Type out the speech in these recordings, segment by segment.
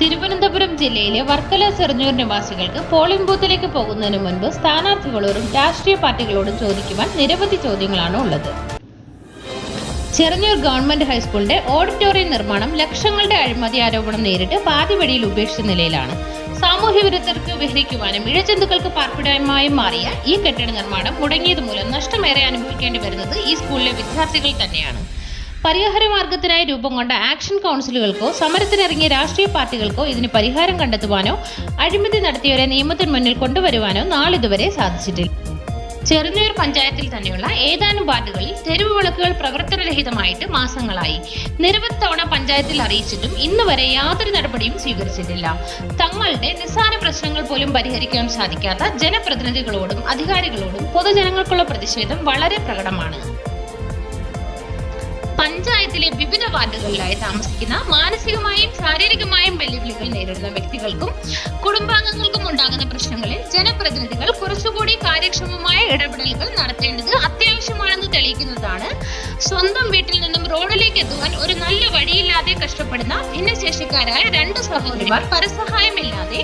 തിരുവനന്തപുരം ജില്ലയിലെ വർക്കല ചെറുഞ്ഞൂർ നിവാസികൾക്ക് പോളിംഗ് ബൂത്തിലേക്ക് പോകുന്നതിന് മുൻപ് സ്ഥാനാർത്ഥികളോടും രാഷ്ട്രീയ പാർട്ടികളോടും ചോദിക്കുവാൻ നിരവധി ചോദ്യങ്ങളാണ് ഉള്ളത്. ചെറുഞ്ഞൂർ ഗവൺമെന്റ് ഹൈസ്കൂളിന്റെ ഓഡിറ്റോറിയം നിർമ്മാണം ലക്ഷങ്ങളുടെ അഴിമതി ആരോപണം നേരിട്ട് പാതിവഴിയിൽ ഉപേക്ഷിച്ച നിലയിലാണ്. സാമൂഹ്യ വിരുദ്ധർക്ക് വിഹരിക്കുവാനും ഇഴജന്തുക്കൾക്ക് പാർപ്പിടമായും മാറിയ ഈ കെട്ടിട നിർമ്മാണം മുടങ്ങിയത് മൂലം നഷ്ടമേറെ അനുഭവിക്കേണ്ടി വരുന്നത് ഈ സ്കൂളിലെ വിദ്യാർത്ഥികൾ തന്നെയാണ്. പരിഹാര മാർഗത്തിനായി രൂപം കൊണ്ട ആക്ഷൻ കൗൺസിലുകൾക്കോ സമരത്തിനിറങ്ങിയ രാഷ്ട്രീയ പാർട്ടികൾക്കോ ഇതിന് പരിഹാരം കണ്ടെത്തുവാനോ അഴിമതി നടത്തിയവരെ നിയമത്തിന് മുന്നിൽ കൊണ്ടുവരുവാനോ നാളിതുവരെ സാധിച്ചിട്ടില്ല. ചെറുനീർ പഞ്ചായത്തിൽ തന്നെയുള്ള ഏതാനും വാർഡുകളിൽ തെരുവ് വിളക്കുകൾ പ്രവർത്തനരഹിതമായിട്ട് മാസങ്ങളായി. നിരവധി തവണ പഞ്ചായത്തിൽ അറിയിച്ചിട്ടും ഇന്ന് വരെ യാതൊരു നടപടിയും സ്വീകരിച്ചിട്ടില്ല. തങ്ങളുടെ നിസ്സാര പ്രശ്നങ്ങൾ പോലും പരിഹരിക്കാൻ സാധിക്കാത്ത ജനപ്രതിനിധികളോടും അധികാരികളോടും പൊതുജനങ്ങൾക്കുള്ള പ്രതിഷേധം വളരെ പ്രകടമാണ്. പഞ്ചായത്തിലെ വിവിധ വാർഡുകളിലായി താമസിക്കുന്ന മാനസികമായും ശാരീരികമായും വെല്ലുവിളികൾ നേരിടുന്ന വ്യക്തികൾക്കും കുടുംബാംഗങ്ങൾക്കും ഉണ്ടാകുന്ന പ്രശ്നങ്ങളിൽ ജനപ്രതിനിധികൾ കുറച്ചുകൂടി കാര്യക്ഷമമായ ഇടപെടലുകൾ നടത്തേണ്ടത് അത്യാവശ്യമാണെന്ന് തെളിയിക്കുന്നതാണ്. സ്വന്തം വീട്ടിൽ നിന്നും റോഡിലേക്ക് എത്തുവാൻ ഒരു നല്ല വഴിയില്ലാതെ കഷ്ടപ്പെടുന്ന ഭിന്നശേഷിക്കാരായ രണ്ട് സഹോദരിമാർ പരസഹായമില്ലാതെ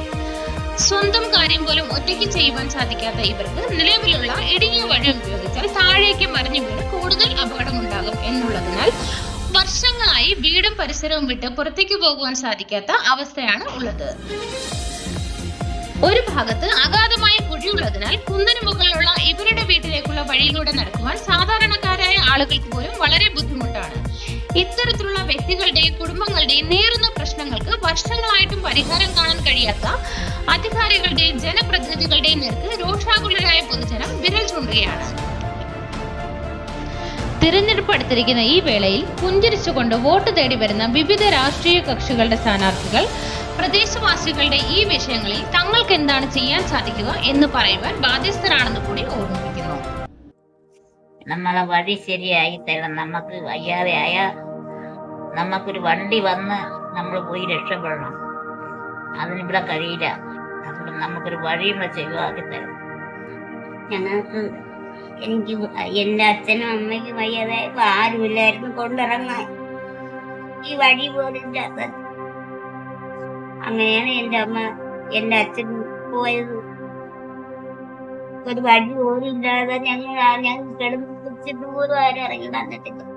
സ്വന്തം കാര്യം പോലും ഒറ്റയ്ക്ക് ചെയ്യുവാൻ സാധിക്കാത്ത ഇവർക്ക് നിലവിലുള്ള ഇടുങ്ങിയ വഴി ഉപയോഗിച്ചാൽ താഴേക്ക് മറിഞ്ഞു വീണ് കൂടുതൽ അപകടമുണ്ടാകും എന്നുള്ളതിനാൽ വർഷങ്ങളായി വീടും പരിസരവും വിട്ട് പുറത്തേക്ക് പോകുവാൻ സാധിക്കാത്ത അവസ്ഥയാണ് ഉള്ളത്. ഒരു ഭാഗത്ത് അഗാധമായ കുഴിയുള്ളതിനാൽ കുന്നിന് മുകളിലുള്ള ഇവരുടെ വീട്ടിലേക്കുള്ള വഴിയിലൂടെ നടക്കുവാൻ സാധാരണക്കാരായ ആളുകൾക്ക് പോലും വളരെ ബുദ്ധിമുട്ടാണ്. ഇത്തരത്തിലുള്ള വ്യക്തികളുടെയും കുടുംബങ്ങളുടെയും പ്രശ്നങ്ങൾക്ക് വർഷങ്ങളായിട്ടും പരിഹാരം കാണാൻ കഴിയാത്ത അധികാരികളുടെയും ജനപ്രതിനിധികളുടെയും നേർക്ക് രോഷാകുലരായ പൊതുജനം വിരൽ ചൂണ്ടുകയാണ്. തിരഞ്ഞെടുപ്പ് അടുത്തിരിക്കുന്ന ഈ വേളയിൽ പുഞ്ചിരിച്ചുകൊണ്ട് വോട്ട് തേടി വരുന്ന വിവിധ രാഷ്ട്രീയ കക്ഷികളുടെ സ്ഥാനാർത്ഥികൾ പ്രദേശവാസികളുടെ ഈ വിഷയങ്ങളിൽ തങ്ങൾക്ക് എന്താണ് ചെയ്യാൻ സാധിക്കുക എന്ന് പറയുവാൻ ബാധ്യസ്ഥരാണെന്ന് കൂടി ഓർമ്മിപ്പിക്കുന്നു. നമ്മളെ വഴി ശരിയായി തരണം. നമുക്ക് വയ്യാതെ ആയ നമുക്കൊരു വണ്ടി വന്ന് നമ്മൾ പോയി രക്ഷപ്പെടണം അതിനിവിടെ കഴിയില്ല. അതുകൊണ്ട് നമുക്കൊരു വഴിയും ചെയ്യുവാക്കി തരും. ഞങ്ങൾക്ക് എനിക്ക് എന്റെ അച്ഛനും അമ്മയ്ക്കും വയ്യാതെ ആരുമില്ലായിരുന്നു കൊണ്ടിറങ്ങാൻ. ഈ വഴി പോലും ഇല്ലാത്ത. അങ്ങനെയാണ് എന്റെ അമ്മ എന്റെ അച്ഛൻ പോയത്. ഒരു വഴി പോലും ഇല്ലാതെ ഞങ്ങൾ ഞങ്ങൾ കിടന്ന് കുടിച്ചിട്ട് പോലും ആരും ഇറങ്ങി വന്നിട്ടില്ല.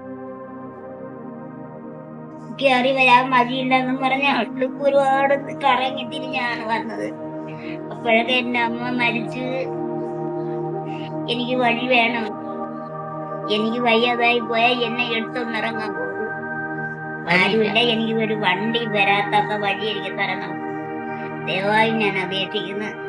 കയറി വരാൻ മതിയില്ലെന്നും പറഞ്ഞ അവൾക്ക് ഒരുപാട് കറങ്ങി തിരിഞ്ഞാണ് വന്നത്. അപ്പോഴൊക്കെ എന്റെ അമ്മ മരിച്ച് എനിക്ക് വഴി വേണം. എനിക്ക് വയ്യാതായി പോയാൽ എന്നെ എടുത്തൊന്നിറങ്ങാൻ പോകും. ആരുമില്ല എനിക്ക് ഒരു വണ്ടി വരാത്തക്ക വഴി എനിക്ക് തരണം. ദയവായി ഞാൻ അപേക്ഷിക്കുന്നു.